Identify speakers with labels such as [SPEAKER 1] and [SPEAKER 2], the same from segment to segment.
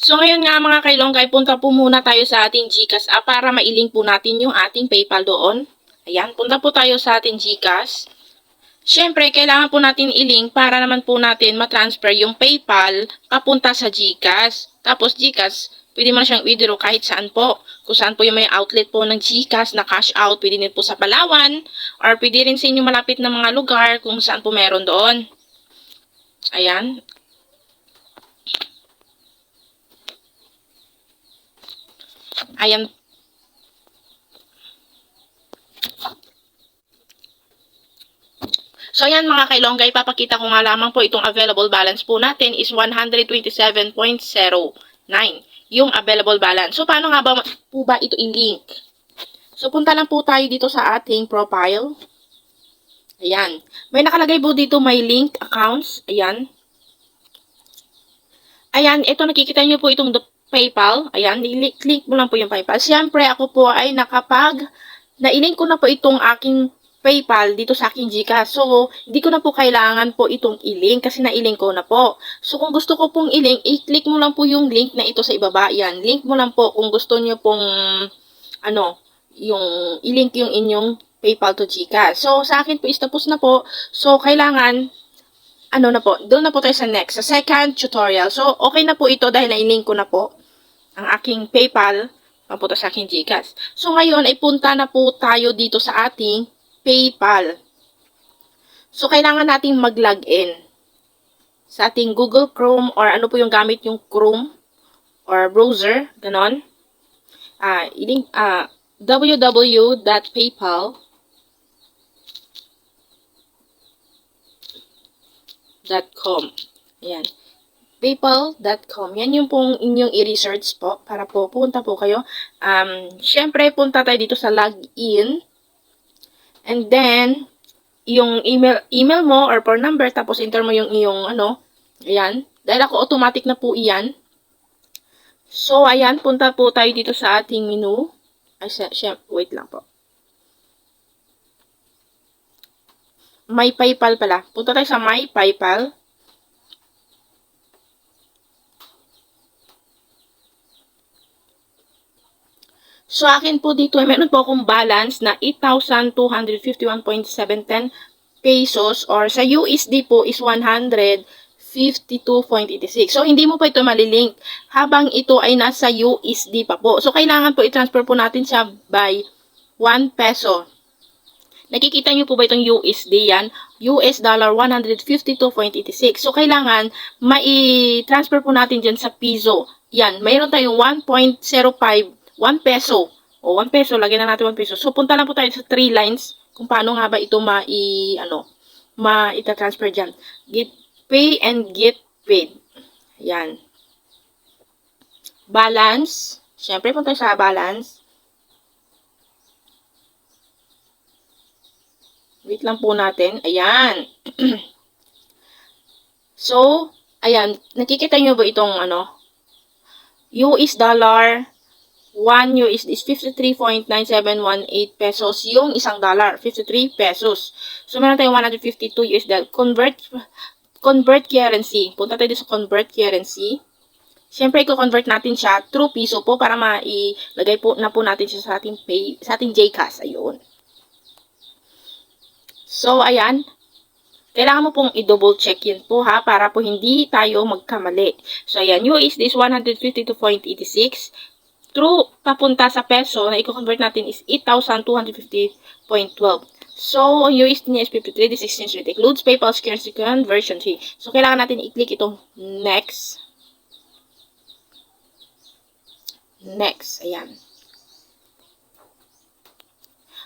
[SPEAKER 1] So ngayon nga mga kailonggay, punta po muna tayo sa ating GCash app para mailink po natin yung ating PayPal doon. Ayan, punta po tayo sa ating GCash. Siyempre, kailangan po natin ilink para naman po natin matransfer yung PayPal papunta sa GCash. Tapos GCash, pwede mo na siyang withdraw kahit saan po. Kung saan po yung may outlet po ng GCash na cash out, pwede din po sa Palawan or pwede rin sa inyong malapit na mga lugar kung saan po meron doon. Ayan, Ayan. So ayan mga kailonggay, papakita ko nga lamang po itong available balance po natin is 127.09 yung available balance. So paano nga ba po ba ito i-link? So punta lang po tayo dito sa ating profile. Ayan. May nakalagay po dito may link accounts. Ayan. Ayan, ito nakikita nyo po itong PayPal. Ayan, i-click mo lang po yung PayPal. Siyempre, ako po ay nakapag, na-link ko na po itong aking PayPal dito sa aking Gcash. So, hindi ko na po kailangan po itong i-link kasi na-link ko na po. So, kung gusto ko pong i-link, i-click mo lang po yung link na ito sa ibaba. Yan, link mo lang po kung gusto niyo pong, ano, yung, i-link yung inyong PayPal to Gcash. So, sa akin po is tapos na po. So, kailangan, ano na po, doon na po tayo sa next, sa second tutorial. So, okay na po ito dahil na-link ko na po ang aking PayPal papunta sa aking Gcash. So, ngayon ay punta na po tayo dito sa ating PayPal. So, kailangan nating mag-login sa ating Google Chrome or ano po yung gamit yung Chrome or browser, ganon. Ah, uh, ilink, ah, uh, www.paypal paypal.com. Ayan. paypal.com. Yan yung pong inyong i-research po para po punta po kayo. Um, Siyempre, punta tayo dito sa login. And then, yung email email mo or phone number, tapos enter mo yung iyong ano, ayan. Dahil ako automatic na po iyan. So, ayan, punta po tayo dito sa ating menu. Ay, wait lang po. My PayPal pala. Punta tayo sa My PayPal. So, akin po dito, meron po akong balance na 8,251.710 pesos or sa USD po is 152.86. So, hindi mo pa ito malilink habang ito ay nasa USD pa po. So, kailangan po i-transfer po natin siya by 1 peso. Nakikita nyo po ba itong USD yan? US dollar 152.86. So, kailangan mai-transfer po natin dyan sa piso. Yan, mayroon tayong 1.05, 1 peso. O, 1 peso, lagyan na natin 1 peso. So, punta lang po tayo sa 3 lines kung paano nga ba ito ma-i, ano, ma-ita-transfer dyan. Get pay and get paid. Yan. Balance. Siyempre, punta sa balance. Wait lang po natin. Ayan. so, ayan. Nakikita nyo ba itong ano? US dollar 1 US is 53.9718 pesos yung isang dollar. 53 pesos. So, meron tayong 152 US dollar. Convert, convert currency. Punta tayo sa convert currency. Siyempre, i-convert natin siya through piso po para mailagay po na po natin siya sa ating pay, sa ating JCAS. Ayun. So, ayan. Kailangan mo pong i-double check yun po ha, para po hindi tayo magkamali. So, ayan. USD is 152.86. True, papunta sa peso na i-convert natin is 8,250.12. So, ang USD niya is 53. This exchange rate includes PayPal currency conversion fee. So, kailangan natin i-click itong next. Next. Ayan.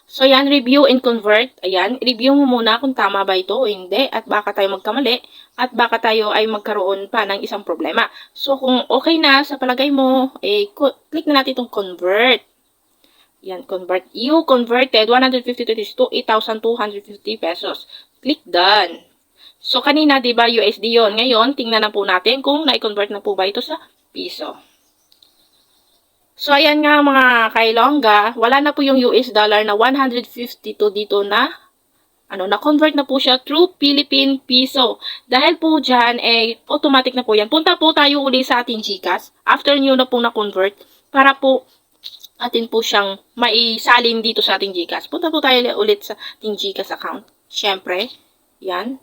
[SPEAKER 1] So, yan, review and convert. Ayan, review mo muna kung tama ba ito o hindi at baka tayo magkamali at baka tayo ay magkaroon pa ng isang problema. So, kung okay na sa palagay mo, eh, click na natin itong convert. Yan, convert. You converted 152 to 8,250 pesos. Click done. So, kanina, di ba, USD yon Ngayon, tingnan na po natin kung na-convert na po ba ito sa piso. So, ayan nga mga kailongga, wala na po yung US dollar na 152 dito na ano, na-convert na po siya through Philippine Peso. Dahil po dyan, eh, automatic na po yan. Punta po tayo uli sa ating GCash after nyo na po na-convert para po atin po siyang maisalin dito sa ating GCash. Punta po tayo ulit sa ating GCash account. Siyempre, yan.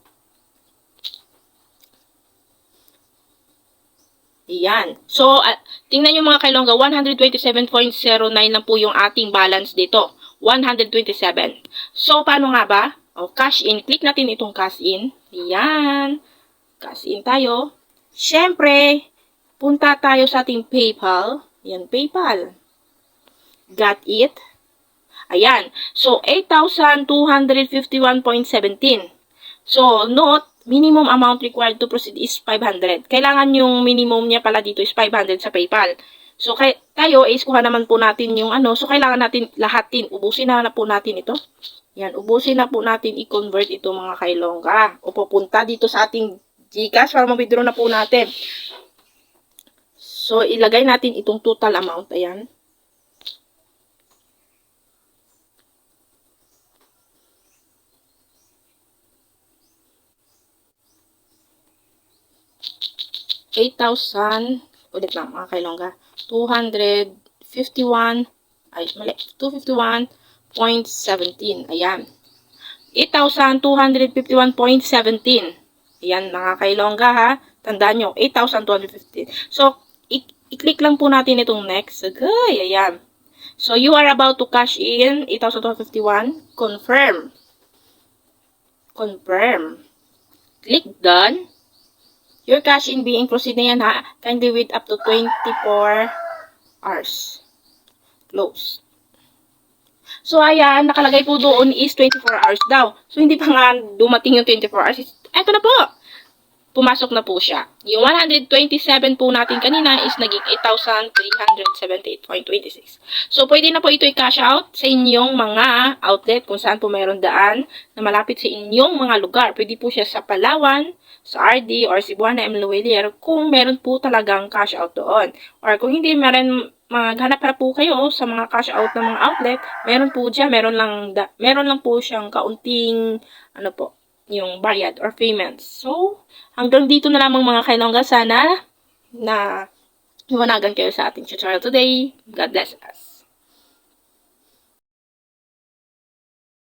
[SPEAKER 1] Yan. So, ah, tingnan nyo mga kailongga, 127.09 lang po yung ating balance dito. 127. So, paano nga ba? O, cash in. Click natin itong cash in. Yan. Cash in tayo. Siyempre, punta tayo sa ating PayPal. Yan, PayPal. Got it? Ayan. So, 8,251.17. So, note, minimum amount required to proceed is 500. Kailangan yung minimum niya pala dito is 500 sa PayPal. So, kay, tayo, is kuha naman po natin yung ano. So, kailangan natin lahatin. Ubusin na, na po natin ito. Yan, ubusin na po natin i-convert ito mga kailongga. O pupunta dito sa ating Gcash para ma-withdraw na po natin. So, ilagay natin itong total amount. Ayan. eight thousand, ulit lang mga kailongga, 251, ay mali, 251.17, ayan. 8,251.17. Ayan mga kailongga ha, tandaan nyo, 8,250. So, i-click lang po natin itong next. Okay, ayan. So, you are about to cash in 8,251. Confirm. Confirm. Click done. Your cash in being proceed na yan ha. Kindly wait up to 24 hours. Close. So, ayan, nakalagay po doon is 24 hours daw. So, hindi pa nga dumating yung 24 hours. Eto na po. Pumasok na po siya. Yung 127 po natin kanina is naging 8,378.26. So, pwede na po ito i-cash out sa inyong mga outlet kung saan po mayroon daan na malapit sa inyong mga lugar. Pwede po siya sa Palawan, sa RD, or Cebuana, M. Luwelier kung meron po talagang cash out doon. Or kung hindi meron maghanap na po kayo sa mga cash out ng mga outlet, meron po dyan, meron lang, da, meron lang po siyang kaunting, ano po, yung bayad or payments. So, hanggang dito na lamang mga kailongga. Sana na iwanagan kayo sa ating tutorial today. God bless us.